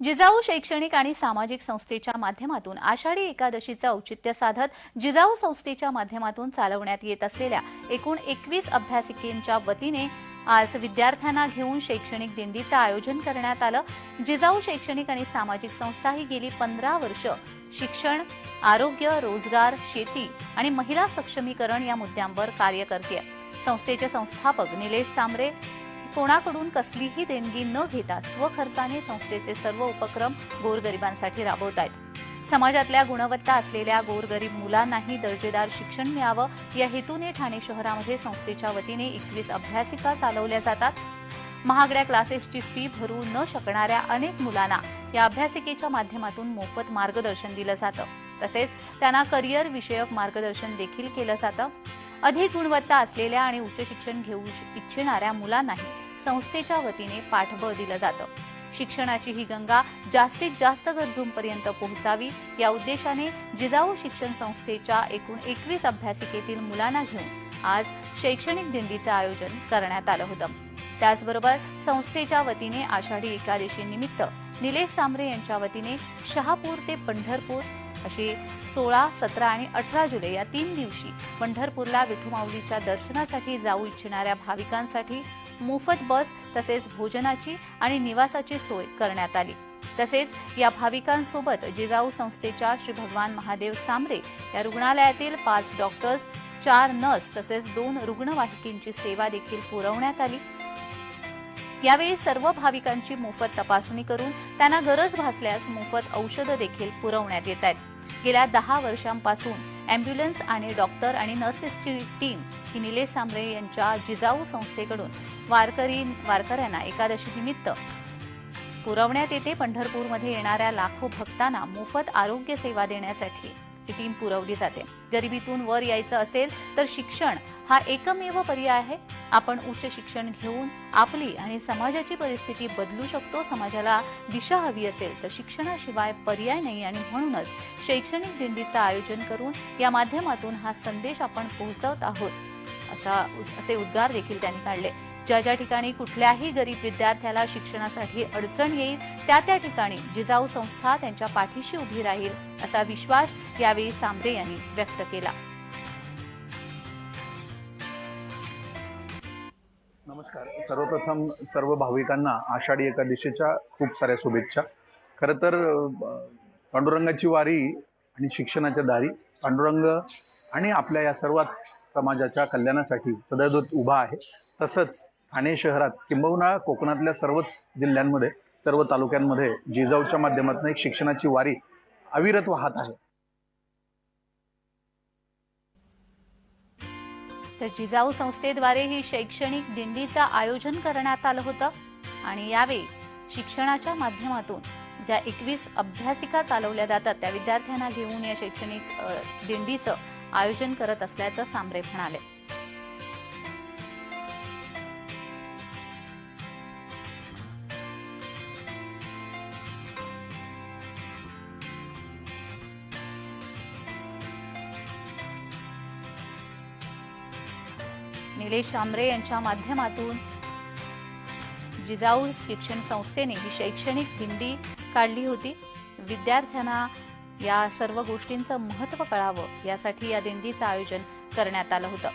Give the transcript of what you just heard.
जिजाऊ शैक्षणिक आणि सामाजिक संस्थेच्या माध्यमातून आषाढी एकादशीचं औचित्य साधत जिजाऊ संस्थेच्या माध्यमातून चालवण्यात येत असलेल्या एकूण एकवीस अभ्यासिकेंच्या वतीने आज विद्यार्थ्यांना घेऊन शैक्षणिक दिंडीचं आयोजन करण्यात आलं. जिजाऊ शैक्षणिक आणि सामाजिक संस्था ही गेली पंधरा वर्ष. शिक्षण आरोग्य रोजगार शेती आणि महिला सक्षमीकरण या मुद्द्यांवर कार्य करते संस्थेचे संस्थापक निलेश सांबरे कोणाकडून कसलीही देणगी न घेता स्वखर्चाने संस्थेचे सर्व उपक्रम गोरगरिबांसाठी राबवत आहेत. समाजातल्या गुणवत्ता असलेल्या गोरगरीब मुलांनाही दर्जेदार शिक्षण मिळावं या हेतूने ठाणे शहरामध्ये संस्थेच्या वतीने एकवीस अभ्यासिका चालवल्या जातात. महागड्या क्लासेसची फी भरू न शकणाऱ्या अनेक मुलांना या अभ्यासिकेच्या माध्यमातून मोफत मार्गदर्शन दिलं जातं. तसेच त्यांना करिअर विषयक मार्गदर्शन देखील केलं जातं. अधिक गुणवत्ता असलेल्या आणि उच्च शिक्षण घेऊ इच्छिणाऱ्या मुलांनाही संस्थेच्या वतीने पाठबळ दिलं जातं. शिक्षणाची ही गंगा जास्तीत जास्त गरजूंपर्यंत पोहोचावी या उद्देशाने जिजाऊ शिक्षण संस्थेच्या एकूण एकवीस अभ्यासिकेतील मुलांना घेऊन आज शैक्षणिक दिंडीचं आयोजन करण्यात आलं होतं. त्याचबरोबर संस्थेच्या वतीने आषाढी एकादशी निमित्त निलेश सांबरे यांच्या वतीने शहापूर ते पंढरपूर अशी सोळा सतरा आणि अठरा जुलै या तीन दिवशी पंढरपूरला विठुमाऊलीच्या दर्शनासाठी जाऊ इच्छिणाऱ्या भाविकांसाठी मोफत बस तसेच भोजनाची आणि निवासाची सोय करण्यात आली. तसेच या भाविकांसोबत जिजाऊ संस्थेच्या श्री भगवान महादेव सांबरे या रुग्णालयातील पाच डॉक्टर्स चार नर्स तसेच दोन रुग्णवाहिकींची सेवा देखील पुरवण्यात आली. यावेळी सर्व भाविकांची मोफत तपासणी करून त्यांना गरज भासल्यास मोफत औषधं देखील पुरवण्यात येत आहेत. गेल्या दहा वर्षांपासून ॲम्ब्युलन्स आणि डॉक्टर आणि नर्सेसची टीम ही निलेश सांबरे यांच्या जिजाऊ संस्थेकडून वारकरी वारकऱ्यांना एकादशीनिमित्त पुरवण्यात येते. पंढरपूरमध्ये येणाऱ्या लाखो भक्तांना मोफत आरोग्य सेवा देण्यासाठी ही टीम पुरवली जाते. गरिबीतून वर यायचं असेल तर शिक्षण हा एकमेव पर्याय आहे. आपण उच्च शिक्षण घेऊन आपली आणि समाजाची परिस्थिती बदलू शकतो. समाजाला दिशा हवी असेल तर शिक्षणाशिवाय पर्याय नाही आणि म्हणूनच शैक्षणिक दिंडीचं आयोजन करून या माध्यमातून हा संदेश आपण पोहोचवत आहोत. असा असे उद्गार देखील त्यांनी काढले. ज्या ज्या ठिकाणी कुठल्याही गरीब विद्यार्थ्याला शिक्षणासाठी अडचण येईल त्या त्या ठिकाणी जिजाऊ संस्था त्यांच्या पाठीशी उभी राहील असा विश्वास यावेळी सांबरे यांनी व्यक्त केला. नमस्कार. सर्वप्रथम सर्व भाविकांना आषाढी एकादशीच्या खूप साऱ्या शुभेच्छा. खरं तर पांडुरंगाची वारी आणि शिक्षणाच्या दारी पांडुरंग आणि आपल्या या सर्वात समाजाच्या कल्याणासाठी सदैव उभा आहे. तसंच ठाणे शहरात किंबहुना कोकणातल्या सर्वच जिल्ह्यांमध्ये सर्व तालुक्यांमध्ये जिजाऊच्या माध्यमातून एक शिक्षणाची वारी अविरत वाहत आहे. तर जिजाऊ संस्थेद्वारे ही शैक्षणिक दिंडीचं आयोजन करण्यात आलं होतं. आणि यावेळी शिक्षणाच्या माध्यमातून ज्या एकवीस अभ्यासिका चालवल्या जातात त्या विद्यार्थ्यांना घेऊन या शैक्षणिक दिंडीचं आयोजन करत असल्याचं सांबरे म्हणाले. निलेश आमरे यांच्या माध्यमातून जिजाऊ शिक्षण संस्थेने ही शैक्षणिक दिंडी काढली होती. विद्यार्थ्यांना या सर्व गोष्टींचं महत्त्व कळावं यासाठी या दिंडीचं आयोजन करण्यात आलं होतं.